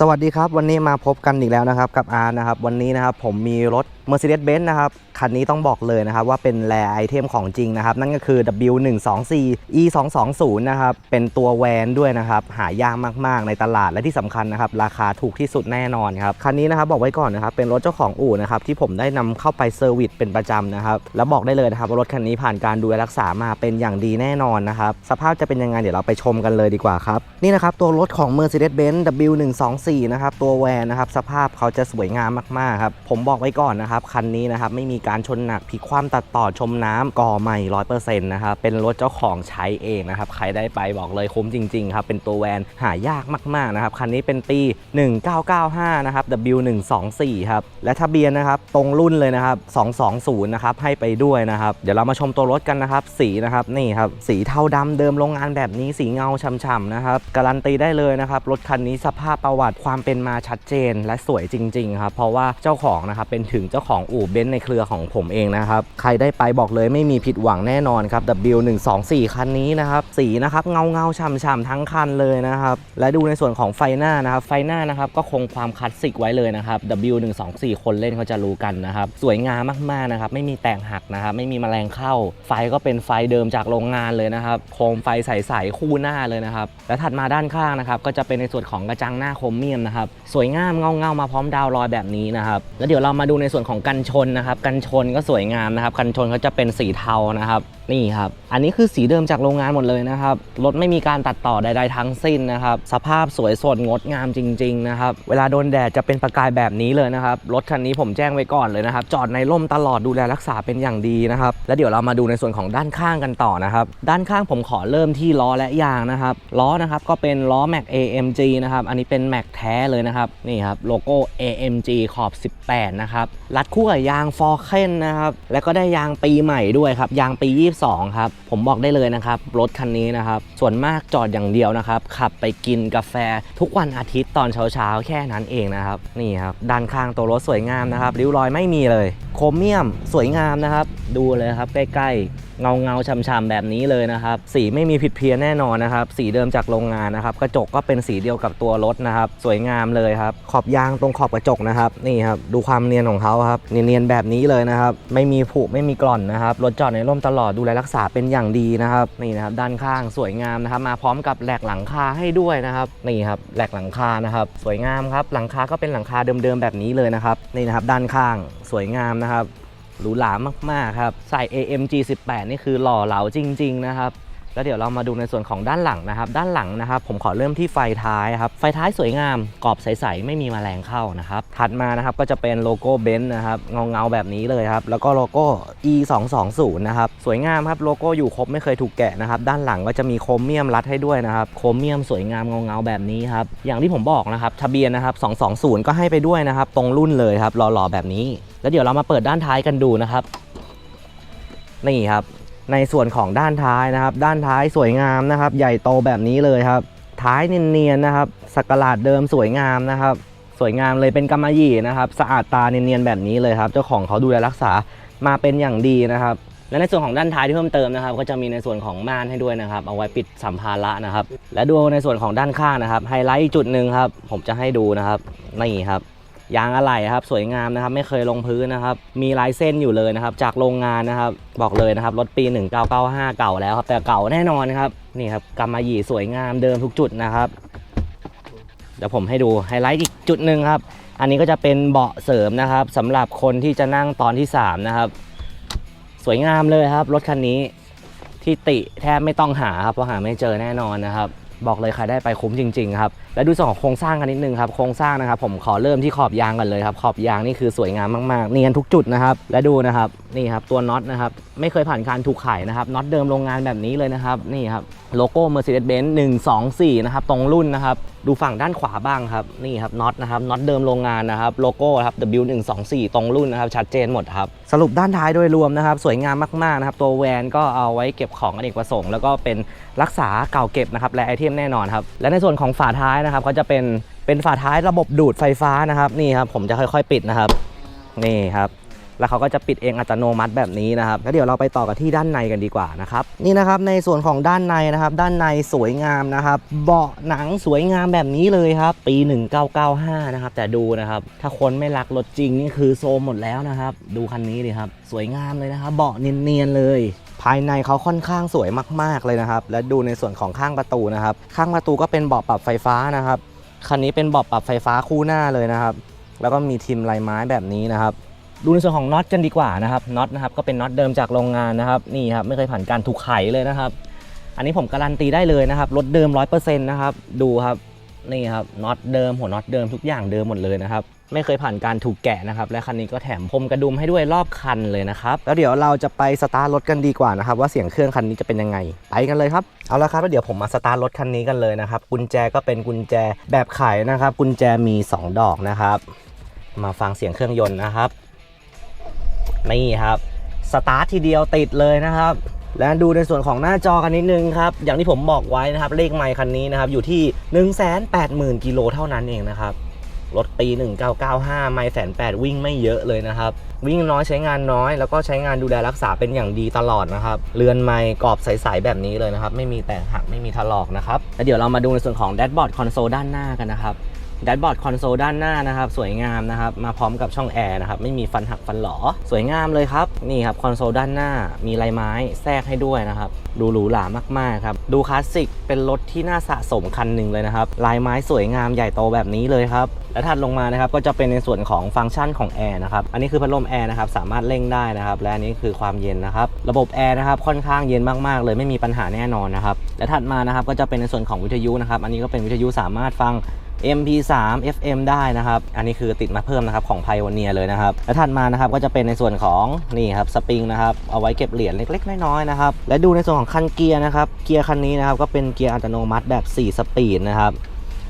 สวัสดีครับวันนี้มาพบกันอีกแล้วนะครับกับอาร์นะครับวันนี้นะครับผมมีรถ Mercedes-Benz นะครับคันนี้ต้องบอกเลยนะครับว่าเป็นแรไอเทมของจริงนะครับนั่นก็คือ W124 E220 นะครับเป็นตัวแวนด้วยนะครับหายากมากๆในตลาดและที่สำคัญนะครับราคาถูกที่สุดแน่นอนครับคันนี้นะครับบอกไว้ก่อนนะครับเป็นรถเจ้าของอู่นะครับที่ผมได้นำเข้าไปเซอร์วิสเป็นประจำนะครับแล้วบอกได้เลยนะครับว่ารถคันนี้ผ่านการดูแลรักษามาเป็นอย่างดีแน่นอนนะครับสภาพจะเป็นยังไงเดี๋ยวเราไปชมกันเลยดีกว่าครับนี่นะครับตัวรถของ Mercedes-Benz W124 นะครับตัวแวนนะครับสภาพเขาจะสวยงามมากๆครับผมบอกไว้ก่อนนะครับคันนี้นะครับไม่มีการชนหนักพลิกคว่ำตัดต่อชมน้ำก่อใหม่100%นะครับเป็นรถเจ้าของใช้เองนะครับใครได้ไปบอกเลยคุ้มจริงๆครับเป็นตัวแวนหายากมากๆนะครับคันนี้เป็นปี 1995นะครับ W124 ครับและทะเบียนนะครับตรงรุ่นเลยนะครับ220นะครับให้ไปด้วยนะครับเดี๋ยวเรามาชมตัวรถกันนะครับสีนะครับนี่ครับสีเทาดำเดิมโรงงานแบบนี้สีเงาช่ำๆนะครับการันตีได้เลยนะครับรถคันนี้สภาพประวัติความเป็นมาชัดเจนและสวยจริง ๆ ครับ เพราะว่าเจ้าของนะครับเป็นถึงเจ้าของอู่เบนซ์ในเครือของผมเองนะครับ ใครได้ไปบอกเลยไม่มีผิดหวังแน่นอนครับ W124 คันนี้นะครับ สีนะครับเงาเงาๆช่ำๆทั้งคันเลยนะครับ และดูในส่วนของไฟหน้านะครับ ไฟหน้านะครับก็คงความคลาสสิกไว้เลยนะครับ W124 คนเล่นเขาจะรู้กันนะครับ สวยงามมากๆนะครับ ไม่มีแตกหักนะครับ ไม่มีแมลงเข้า ไฟก็เป็นไฟเดิมจากโรงงานเลยนะครับ โคมไฟใสๆคู่หน้าเลยนะครับ และถัดมาด้านข้างนะครับ ก็จะเป็นในส่วนของกระจังหน้าโครเียมนะครับสวยงามเงาเงามาพร้อมดาวลอยแบบนี้นะครับแล้วเดี๋ยวเรามาดูในส่วนของกันชนนะครับกันชนก็สวยงามนะครับกันชนเขาจะเป็นสีเทานะครับ นี่ครับอันนี้คือสีเดิมจากโรงงานหมดเลยนะครับรถไม่มีการตัดต่อใดๆทั้งสิ้นนะครับสภาพสวยสดงดงามจริงๆนะครับเวลาโดนแดดจะเป็นประกายแบบนี้เลยนะครับรถคันนี้ผมแจ้งไว้ก่อนเลยนะครับจอดในร่มตลอดดูแลรักษาเป็นอย่างดีนะครับแล้วเดี๋ยวเรามาดูในส่วนของด้านข้างกันต่อนะครับด้านข้างผมขอเริ่มที่ล้อและยางนะครับล้อนะครับก็เป็นล้อ Mac AMG นะครับอันนี้เป็น Mac แท้เลยนะครับนี่ครับโลโก้ AMG ขอบ 18 นะครับรัดคู่กับยางฟอร์เคนนะครับแล้วก็ได้ยางปีใหม่ด้วยครับยางปี22ครับ ผมบอกได้เลยนะครับ รถคันนี้นะครับ ส่วนมากจอดอย่างเดียวนะครับ ขับไปกินกาแฟทุกวันอาทิตย์ตอนเช้าๆ แค่นั้นเองนะครับ นี่ครับ ด้านข้างตัวรถสวยงามนะครับ ริ้วรอยไม่มีเลย โครเมียมสวยงามนะครับ ดูเลยครับใกล้ๆ เงาเงาๆช่ำๆแบบนี้เลยนะครับ สีไม่มีผิดเพี้ยนแน่นอนนะครับ สีเดิมจากโรงงานนะครับ กระจกก็เป็นสีเดียวกับตัวรถนะครับ สวยงามเลยครับ ขอบยางตรงขอบกระจกนะครับ นี่ครับดูความเนียนของเขาครับ เนียนๆแบบนี้เลยนะครับ ไม่มีผุไม่มีกร่อนนะครับ รถจอดในร่มตลอดดูแลรักษาเป็นอย่างดีนะครับ นี่นะครับด้านข้างสวยงามนะครับ มาพร้อมกับแหลกหลังคาให้ด้วยนะครับ นี่ครับแหลกหลังคานะครับ สวยงามครับ หลังคาก็เป็นหลังคาเดิมๆแบบนี้เลยนะครับ นี่นะครับด้านข้างสวยงามนะครับ หรูหรามากๆครับ ใส่ AMG 18 นี่คือหล่อเหลาจริง ๆ นะครับ แล้วเดี๋ยวเรามาดูในส่วนของด้านหลังนะครับ ด้านหลังนะครับ ผมขอเริ่มที่ไฟท้ายครับ ไฟท้ายสวยงาม กรอบใสๆ ไม่มีมแมลงเข้านะครับ ถัดมานะครับก็จะเป็นโลโก้เบนซ์นะครับ เงาๆแบบนี้เลยครับ แล้วก็โลโก้ E 2 2 0นะครับ สวยงามครับ โลโก้อยู่ครบไม่เคยถูกแกะนะครับ ด้านหลังก็จะมีโครเมียมรัดให้ด้วยนะครับ โครเมียมสวยงามเงาๆแบบนี้ครับ อย่างที่ผมบอกนะครับ ทะเบียนนะครับ 220 ก็ให้ไปด้วยนะครับ ตรงรุ่นเลยครับ หล่อๆแบบนี้ แล้วเดี๋ยวเรามาเปิดด้านท้ายกันดูนะครับ นี่ครับ ในส่วนของด้านท้ายนะครับ ด้านท้ายสวยงามนะครับ ใหญ่โตแบบนี้เลยครับ ท้ายเนียนๆนะครับสักหลาดเดิมสวยงามนะครับ สวยงามเลยเป็นกำมะหยี่นะครับ สะอาดตาเนียนๆแบบนี้เลยครับ เจ้าของเขาดูแลรักษามาเป็นอย่างดีนะครับ และในส่วนของด้านท้ายที่เพิ่มเติมนะครับ ก็จะมีในส่วนของม่านให้ด้วยนะครับ เอาไว้ปิดสัมภาระนะครับ และดูในส่วนของด้านข้างนะครับไฮไลท์จุดหนึ่งครับ ผมจะให้ดูนะครับนี่ครับ ยางอะไหล่ครับสวยงามนะครับไม่เคยลงพื้นนะครับมีลายเส้นอยู่เลยนะครับจากโรงงานนะครับบอกเลยนะครับรถปี 1995 เก่าแล้วครับแต่เก่าแน่นอนครับนี่ครับกำมะหยี่สวยงามเดิมทุกจุดนะครับเดี๋ยวผมให้ดูไฮไลท์อีกจุดหนึ่งครับอันนี้ก็จะเป็นเบาะเสริมนะครับสำหรับคนที่จะนั่งตอนที่ 3 นะครับ สวยงามเลยครับ รถคันนี้ที่ติแทบไม่ต้องหาครับเพราะหาไม่เจอแน่นอนนะครับ บอกเลยใครได้ไปคุ้มจริงๆครับและดูส่วนของโครงสร้างกันนิดนึงครับโครงสร้างนะครับผมขอเริ่มที่ขอบยางก่อนเลยครับขอบยางนี่คือสวยงามมากๆเนียนทุกจุดนะครับและดูนะครับนี่ครับตัวน็อตนะครับไม่เคยผ่านการถูกไขนะครับน็อตเดิมโรงงานแบบนี้เลยนะครับนี่ครับโลโก้ Mercedes-Benz 124นะครับตรงรุ่นนะครับดูฝั่งด้านขวาบ้างครับนี่ครับน็อตนะครับน็อตเดิมโรงงานนะครับโลโก้ครับ W124 ตรงรุ่นนะครับชัดเจนหมดครับสรุปด้านท้ายโดยรวมนะครับ สวยงามมากๆนะครับตัวแวนก็เอาไว้เก็บของอเนกประสงค์แล้วก็เป็นรักษาเก่าเก็บนะครับและไอเทมแน่นอนครับและในส่วนของฝาท้ายนะครับก็จะเป็นเป็นฝาท้ายระบบดูดไฟฟ้านะครับนี่ครับผมจะค่อยๆ ปิดนะครับนี่ครับ แล้วเขาก็จะปิดเองอัตโนมัติแบบนี้นะครับแล้วเดี๋ยวเราไปต่อกันที่ด้านในกันดีกว่านะครับนี่นะครับในส่วนของด้านในนะครับ ด้านในสวยงามนะครับเบาะหนังสวยงามแบบนี้เลยครับ ปี 1995 นะครับ แต่ดูนะครับ ถ้าคนไม่รักรถจริงนี่คือโซมหมดแล้วนะครับ ดูคันนี้ดิครับสวยงามเลยนะครับ เบาะเนียนๆเลยภายในเขาค่อนข้างสวยมาก ๆ เลยนะครับ และดูในส่วนของข้างประตูนะครับ ข้างประตูก็เป็นเบาะปรับไฟฟ้านะครับ คันนี้เป็นเบาะปรับไฟฟ้าคู่หน้าเลยนะครับ แล้วก็มีทิมลายไม้แบบนี้นะครับ ดูในส่วนของน็อตกันดีกว่านะครับน็อตนะครับก็เป็นน็อตเดิมจากโรงงานนะครับนี่ครับไม่เคยผ่านการถูกไขเลยนะครับ อันนี้ผมการันตีได้เลยนะครับรถเดิม 100%นะครับดูครับนี่ครับน็อตเดิมหัวน็อตเดิมทุกอย่างเดิมหมดเลยนะครับไม่เคยผ่านการถูกแกะนะครับและคันนี้ก็แถมพรมกระดุมให้ด้วยรอบคันเลยนะครับแล้วเดี๋ยวเราจะไปสตาร์ทรถกันดีกว่านะครับว่าเสียงเครื่องคันนี้จะเป็นยังไง ไปกันเลยครับเอาละครับแล้วเดี๋ยวผมมาสตาร์ทรถคันนี้กันเลยนะครับกุญแจก็เป็นกุญแจแบบไขนะครับกุญแจมี 2 ดอกนะครับ มาฟังเสียงเครื่องยนต์นะครับ นี่ครับสตาร์ททีเดียวติดเลยนะครับ และดูในส่วนของหน้าจอกันนิดนึงครับ อย่างที่ผมบอกไว้นะครับ เลขไมค์คันนี้นะครับ อยู่ที่ 180,000กิโลเท่านั้นเองนะครับ รถปี 1995 ไมล์แสนแปดวิ่งไม่เยอะเลยนะครับ วิ่งน้อยใช้งานน้อย แล้วก็ใช้งานดูแลรักษาเป็นอย่างดีตลอดนะครับ เรือนไมค์กรอบใสๆแบบนี้เลยนะครับ ไม่มีแตกหักไม่มีถลอกนะครับแล้วเดี๋ยวเรามาดูในส่วนของแดชบอร์ดคอนโซลด้านหน้ากันนะครับ ดชบอร์ดคอนโซลด้านหน้านะครับ สวยงามนะครับ มาพร้อมกับช่องแอร์นะครับ ไม่มีฟันหักฟันหลอ สวยงามเลยครับ นี่ครับคอนโซลด้านหน้า มีลายไม้แทรกให้ด้วยนะครับ ดูหรูหรามากๆครับ ดูคลาสสิก เป็นรถที่น่าสะสมคันหนึ่งเลยนะครับ ลายไม้สวยงามใหญ่โตแบบนี้เลยครับ และถัดลงมานะครับ ก็จะเป็นในส่วนของฟังก์ชันของแอร์นะครับ อันนี้คือพัดลมแอร์นะครับ สามารถเร่งได้นะครับ และอันนี้คือความเย็นนะครับ ระบบแอร์นะครับค่อนข้างเย็นมากๆ เลยไม่มีปัญหาแน่นอนนะครับ และถัดมานะครับก็จะเป็นในส่วนของวิทยุนะครับ อันนี้ก็เป็นวิทยุสามารถฟัง MP3 FM ได้นะครับ อันนี้คือติดมาเพิ่มนะครับของไพวเนียเลยนะครับ และถัดมานะครับก็จะเป็นในส่วนของนี่ครับสปริงนะครับ เอาไว้เก็บเหรียญเล็กๆ น้อยๆนะครับ และดูในส่วนของคันเกียร์นะครับ เกียร์คันนี้นะครับก็เป็นเกียร์อัตโนมัติแบบ 4 สปีดนะครับ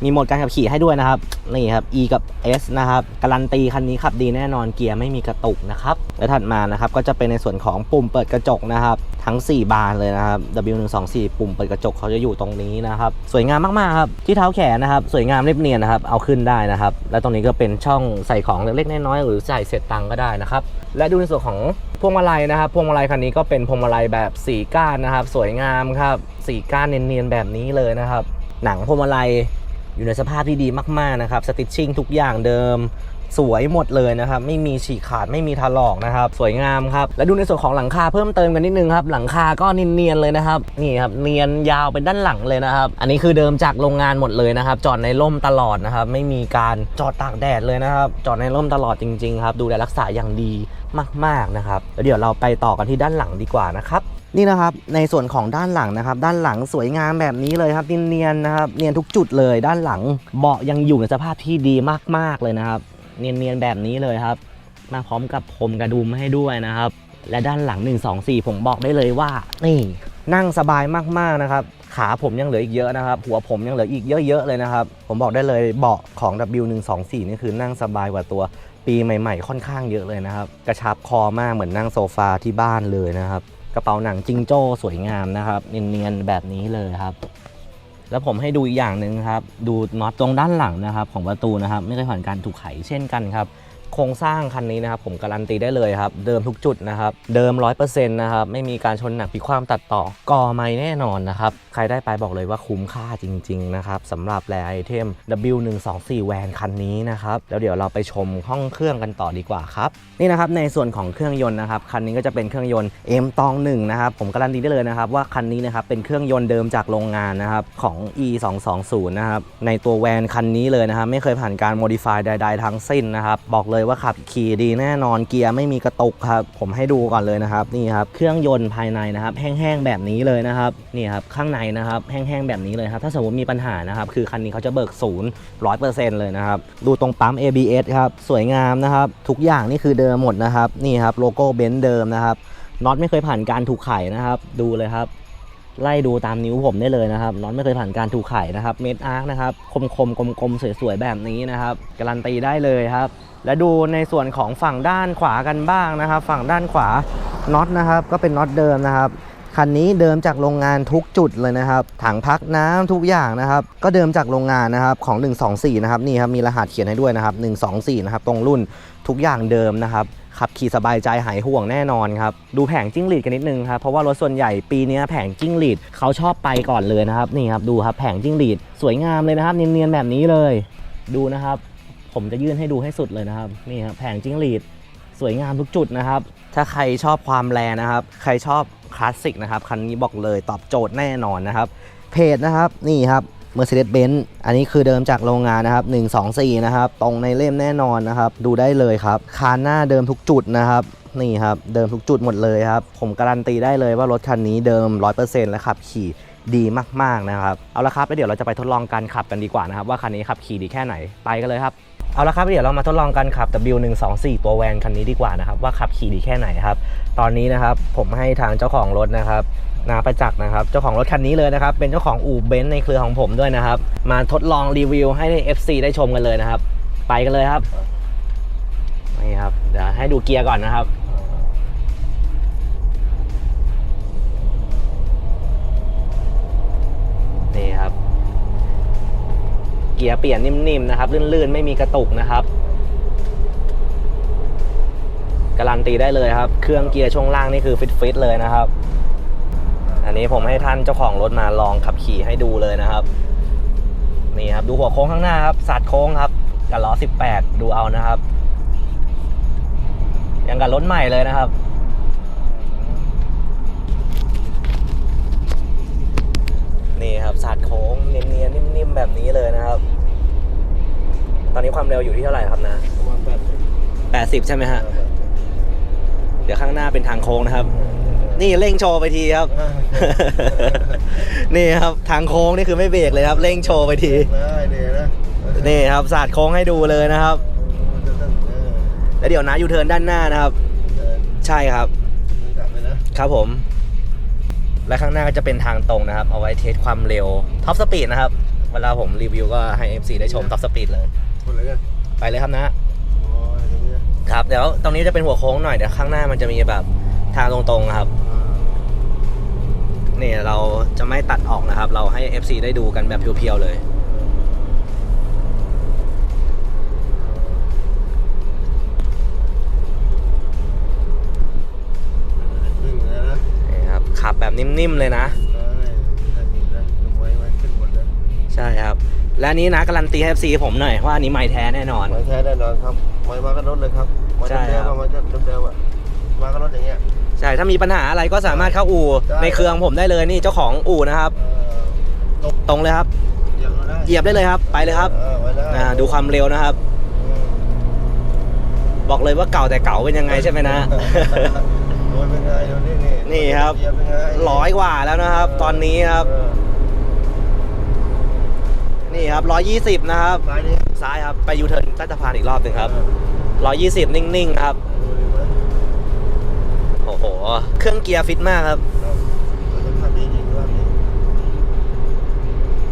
มีโหมดการขับขี่ให้ด้วยนะครับ นี่ครับ E กับ S นะครับ การันตีคันนี้ขับดีแน่นอนเกียร์ไม่มีกระตุกนะครับ และถัดมานะครับก็จะเป็นในส่วนของปุ่มเปิดกระจกนะครับ ทั้ง 4 บานเลยนะครับ W124 ปุ่มเปิดกระจกเขาจะอยู่ตรงนี้นะครับ สวยงามมากๆครับ ที่เท้าแขนนะครับ สวยงามเรียบเนียนนะครับ เอาขึ้นได้นะครับ และตรงนี้ก็เป็นช่องใส่ของเล็กๆน้อยๆหรือใส่เศษตังค์ก็ได้นะครับ และดูในส่วนของพวงมาลัยนะครับพวงมาลัยคันนี้ก็เป็นพวงมาลัยแบบสีก้านนะครับ สวยงามครับสีก้านเนียนๆแบบนี้เลยนะครับ หนังพวงมาลัย อยู่ในสภาพที่ดีมากๆนะครับสติชชิ่งทุกอย่างเดิมสวยหมดเลยนะครับ ไม่มีฉีกขาดไม่มีถลอกนะครับ สวยงามครับ และดูในส่วนของหลังคาเพิ่มเติมกันนิดนึงครับ หลังคาก็เนียนๆเลยนะครับนี่ครับเนียนยาวไปด้านหลังเลยนะครับ อันนี้คือเดิมจากโรงงานหมดเลยนะครับ จอดในร่มตลอดนะครับ ไม่มีการจอดตากแดดเลยนะครับ จอดในร่มตลอดจริง ๆ ครับ ดูแลรักษาอย่างดีมากๆนะครับแล้วเดี๋ยวเราไปต่อกันที่ด้านหลังดีกว่านะครับ นี่นะครับในส่วนของด้านหลังนะครับ ด้านหลังสวยงามแบบนี้เลยครับเนียนๆนะครับ เนียนทุกจุดเลย ด้านหลังเบาะยังอยู่ในสภาพที่ดีมากๆเลยนะครับ เนียนๆแบบนี้เลยครับ มาพร้อมกับพรมกระดุมให้ด้วยนะครับ และด้านหลัง 1 2 4 ผมบอกได้เลยว่านี่นั่งสบายมากๆนะครับ ขาผมยังเหลืออีกเยอะนะครับ หัวผมยังเหลืออีกเยอะๆเลยนะครับ ผมบอกได้เลยเบาะของ W124 นี่คือนั่งสบายกว่าตัวปีใหม่ ๆ ค่อนข้างเยอะเลยนะครับ กระชับคอมากเหมือนนั่งโซฟาที่บ้านเลยนะครับ ระเป๋าหนังจิงโจ้สวยงามนะครับเนียนๆแบบนี้เลยครับ แล้วผมให้ดูอีกอย่างหนึ่งครับ ดูน็อตตรงด้านหลังนะครับ ของประตูนะครับ ไม่เคยผ่านการถูกไขเช่นกันครับ โครงสร้างคันนี้นะครับผมการันตีได้เลยครับ เดิมทุกจุดนะครับ เดิม 100%นะครับ ไม่มีการชนหนักพิความตัดต่อก่อไม่แน่นอนนะครับ ใครได้ไปบอกเลยว่าคุ้มค่าจริง ๆ นะครับสำหรับแรไอเทม W124 แวนคันนี้นะครับ แล้วเดี๋ยวเราไปชมห้องเครื่องกันต่อดีกว่าครับ นี่นะครับในส่วนของเครื่องยนต์นะครับคันนี้ก็จะเป็นเครื่องยนต์ M ตองหนึ่งนะครับผมการันตีได้เลยนะครับว่าคันนี้นะครับเป็นเครื่องยนต์เดิมจากโรงงานนะครับของ E 2 2 0นะครับในตัวแวนคันนี้เลยนะครับไม่เคยผ่านการโมดิฟายใด ๆ ทั้งสิ้นนะครับบอกเลยว่าขับขี่ดีแน่นอนเกียร์ไม่มีกระตุกครับ ผมให้ดูก่อนเลยนะครับนี่ครับเครื่องยนต์ภายในนะครับ แห้งๆแบบนี้เลยนะครับนี่ครับข้างในนะครับแห้งๆแบบนี้เลยครับถ้าสมมติมีปัญหานะครับคือคันนี้เขาจะเบิกศูนย์ร้อยเปอร์เซ็นต์เลยนะครับดูตรงปั๊ม ABS ครับสวยงามนะครับทุกอย่างนี่คือเดิมหมดนะครับนี่ครับโลโก้เบนซ์เดิมนะครับน็อตไม่เคยผ่านการถูกไขนะครับ ดูเลยครับ ไล่ดูตามนิ้วผมได้เลยนะครับน็อตไม่เคยผ่านการถูกไขนะครับ เมดอาร์คนะครับ คมคมกลมกลมๆสวยๆ แบบนี้นะครับ การันตีได้เลยครับ และดูในส่วนของฝั่งด้านขวากันบ้างนะครับ ฝั่งด้านขวาน็อตนะครับ ก็เป็นน็อตเดิมนะครับคันนี้เดิมจากโรงงานทุกจุดเลยนะครับ ถังพักน้ำทุกอย่างนะครับ ก็เดิมจากโรงงานนะครับของ 124 นะครับนี่ครับมีรหัสเขียนให้ด้วยนะครับ 124 นะครับตรงรุ่นทุกอย่างเดิมนะครับ ขับขี่สบายใจหายห่วงแน่นอนครับ ดูแผงจิ้งหรีดกันนิดนึงครับ เพราะว่ารถส่วนใหญ่ปีนี้แผงจิ้งหรีดเขาชอบไปก่อนเลยนะครับ นี่ครับดูครับแผงจิ้งหรีดสวยงามเลยนะครับ เนียนๆแบบนี้เลย ดูนะครับ ผมจะยื่นให้ดูให้สุดเลยนะครับ นี่ครับแผงจิ้งหรีดสวยงามทุกจุดนะครับ ถ้าใครชอบความแรงนะครับ ใครชอบคลาสสิกนะครับ คันนี้บอกเลยตอบโจทย์แน่นอนนะครับ เพจนะครับ นี่ครับ Mercedes-Benz อันนี้คือเดิมจากโรงงานนะครับ 124 นะครับ ตรงในเล่มแน่นอนนะครับ ดูได้เลยครับคานหน้าเดิมทุกจุดนะครับนี่ครับ เดิมทุกจุดหมดเลยครับ ผมการันตีได้เลยว่ารถคันนี้เดิม 100%และขับขี่ดีมากๆนะครับ เอาละครับแล้วเดี๋ยวเราจะไปทดลองการขับกันดีกว่านะครับ ว่าคันนี้ขับขี่ดีแค่ไหนไปกันเลยครับเอาละครับเดี๋ยวเรามาทดลองกันขับ W124 ตัวแวนคันนี้ดีกว่านะครับว่าขับขี่ดีแค่ไหนครับ ตอนนี้นะครับผมให้ทางเจ้าของรถนะครับ นาประจักษ์นะครับ เจ้าของรถคันนี้เลยนะครับ เป็นเจ้าของอู่เบนซ์ในเครือของผมด้วยนะครับ มาทดลองรีวิวให้ FC ได้ชมกันเลยนะครับ ไปกันเลยครับนี่ครับเดี๋ยวให้ดูเกียร์ก่อนนะครับนี่ครับ เกียร์เปลี่ยนนิ่มๆนะครับลื่นๆ ไม่มีกระตุกนะครับการันตีได้เลยครับ เครื่องเกียร์ช่วงล่างนี่คือฟิตๆเลยนะครับ นนี้ผมให้ท่านเจ้าของรถมาลองขับขี่ให้ดูเลยนะครับ นี่ครับ ดูหัวโค้งข้างหน้าครับสัดโค้งครับกับล้อ 18 ดูเอานะครับยังกับรถใหม่เลยนะครับ นี่ครับสาดโค้งเนียนๆนิ่มๆแบบนี้เลยนะครับ ตอนนี้ความเร็วอยู่ที่เท่าไหร่ครับนะประมาณแปดสิบ80 ใช่ไหมฮะเดี๋ยวข้างหน้าเป็นทางโค้งนะครับ นี่เร่งโชว์ไปทีครับ นี่ครับทางโค้งนี่คือไม่เบรกเลยครับเร่งโชว์ไปทีได้เนี่ยนะนี่ครับสาดโค้งให้ดูเลยนะครับมันจะต้องเออแล้วเดี๋ยวนะยูเทิร์นด้านหน้านะครับเดินใช่ครับกลับไปนะครับผม และข้างหน้าก็จะเป็นทางตรงนะครับ เอาไว้เทสความเร็วท็อปสปีดนะครับ เวลาผมรีวิวก็ให้ FC ได้ชมท็อปสปีดเลยคนอะไรกันไปเลยครับนะโอ้ยตรงนี้นะครับ เดี๋ยวตรงนี้จะเป็นหัวโค้งหน่อยเดี๋ยวข้างหน้ามันจะมีแบบ ทางตรงๆครับนี่เราจะไม่ตัดออกนะครับ เราให้ FC ได้ดูกันแบบเพียวๆเลยวิ่งเลยนะนี่ครับขับแบบนิ่มๆเลยนะได้มีทางนี้นะลงไว้ไว้ขึ้นบนเลยใช่ครับ และอันนี้นะการันตีให้ FC ผมหน่อยว่าอันนี้ไม่แท้แน่นอน ไม้แท้แน่นอนครับไม้มาก็รถเลยครับไม้ใช่เดิครับมๆอะไม้เดิมๆอะมาก็รถอย่างเงี้ย ใช่ถ้ามีปัญหาอะไรก็สามารถเข้าอู่ได้ในเครื่องผมได้เลยนี่เจ้าของอู่นะครับเอ่อตกตรงเลยครับเหยียบมาได้เหยียบได้เลยครับ ไปเลยครับออไว้ได้อ่าดูความเร็วนะครับอืมบอกเลยว่าเก่าแต่เก่าเป็นยังไงใช่ไหมนะโดยเป็นไงโดยนี่นี่นี่ครับเหยียเป็นไงร้อยกว่าแล้วนะครับ ตอนนี้ครับเออนี่ครับร้อยยี่สิบนะครับซ้ายนี่ซ้ายครับไปยูเทิร์นใต้สะพานอีกรอบหนึ่งครับร้อยยี่สิบนิ่งๆครับดูดิวะโอ้โห เครื่องเกียร์ฟิตมากครับครับเราจะภาพดีจริงภาพดี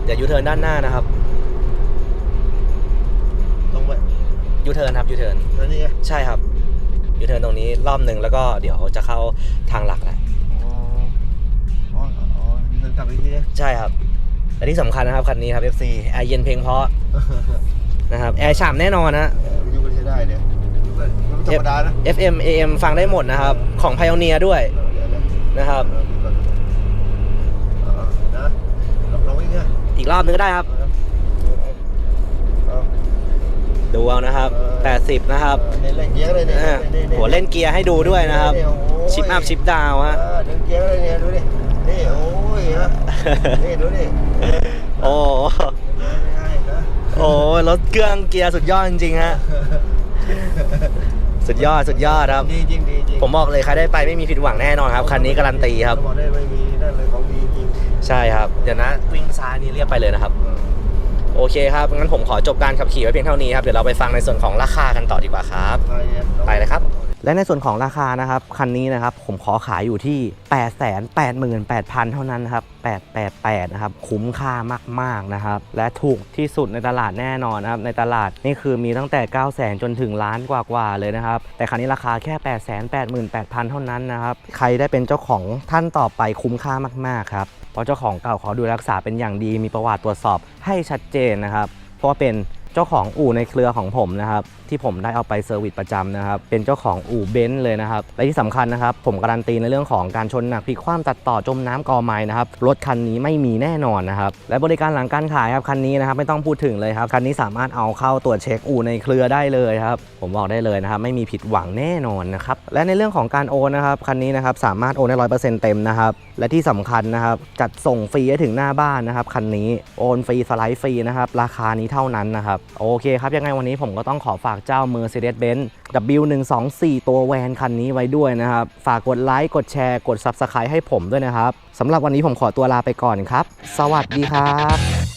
เดี๋ยวยูเทิร์นด้านหน้านะครับตรงไปยูเทิร์นครับยูเทิร์นแล้วนี่ไงใช่ครับยูเทิร์นตรงนี้รอบหนึ่งแล้วก็เดี๋ยวจะเข้าทางหลักแหละอ๋ออ๋ออ๋อนี่เดินกลับอีกทีนะใช่ครับและที่สำคัญนะครับคันนี้ครับ FC แอร์เย็นเพลงเพราะนะครับแอร์ฉ่ำแน่นอนนะ ธรรมดานะ FM AM ฟังได้หมดนะครับ ของ Pioneer ด้วยเดี๋ยวนะนะครับเออดูก่อนเออนะลองลองอีกเนี่ยอีกรอบนึงก็ได้ครับเอาดูเอานะครับ 80 นะครับเออนี่เล่นเกียร์เลยเนี่ยอ่านี่นี่หัวเล่นเกียร์ให้ดูด้วยนะครับนี่โอ้ยชิปอัพชิปดาวฮะเออเล่นเกียร์เลยเนี่ยดูดินี่โอ้ยนะนี่ดูดิโอ้ง่ายๆนะโอ้รถเครื่องเกียร์สุดยอดจริงๆฮะ สุดยอดสุดยอดครับ ดีจริงดีจริงผมบอกเลยใครได้ไปไม่มีผิดหวังแน่นอนครับคันนี้การันตีครับ บอกได้ไม่มีนั่นเลยของดีจริงใช่ครับเดี๋ยวนะวิ่งซ้ายนี่เรียบไปเลยนะครับเออโอเคครับงั้นผมขอจบการขับขี่ไว้เพียงเท่านี้ครับเดี๋ยวเราไปฟังในส่วนของราคากันต่อดีกว่าครับ ไปเนี่ยไปเลยครับ และในส่วนของราคานะครับคันนี้นะครับผมขอขายอยู่ที่ 888,000 เท่านั้นนครับ888นะครับคุ้มค่ามากๆนะครับและถูกที่สุดในตลาดแน่นอนนะครับในตลาดนี่คือมีตั้งแต่9 0 0 0 0 0จนถึงล้านกว่าๆเลยนะครับแต่คันนี้ราคาแค่ 888,000 เท่านั้นนะครับใครได้เป็นเจ้าของท่านต่อไปคุ้มค่ามากๆครับเพราะเจ้าของเก่าเขาดูแลรักษาเป็นอย่างดีมีประวัติตรวจสอบให้ชัดเจนนะครับเพราะว่าเป็นเจ้าของอู่ในเครือของผมนะครับที่ผมได้เอาไปเซอร์วิสประจำนะครับ เป็นเจ้าของอู่เบนซ์เลยนะครับ และที่สำคัญนะครับ ผมการันตีในเรื่องของการชนหนักพลิกคว่ำตัดต่อจมน้ำกอไม้นะครับ รถคันนี้ไม่มีแน่นอนนะครับ และบริการหลังการขายครับ คันนี้นะครับไม่ต้องพูดถึงเลยครับ คันนี้สามารถเอาเข้าตรวจเช็คอู่ในเครือได้เลยครับ ผมบอกได้เลยนะครับ ไม่มีผิดหวังแน่นอนนะครับ และในเรื่องของการโอนนะครับคันนี้นะครับสามารถโอนได้ร้อยเปอร์เซ็นต์เต็มนะครับ และที่สำคัญนะครับจัดส่งฟรีให้ถึงหน้าบ้านนะครับคันนี้โอนฟรีสไลด์ฟรีนะครับราคานี้เท่านั้นนะครับโอเคครับยังไงวันนี้ผมก็ต้องขอฝากเจ้า Mercedes-Benz W124 ตัวแวนคันนี้ไว้ด้วยนะครับ ฝากกดไลค์ กดแชร์ กด Subscribe ให้ผมด้วยนะครับ สำหรับวันนี้ผมขอตัวลาไปก่อนครับ สวัสดีครับ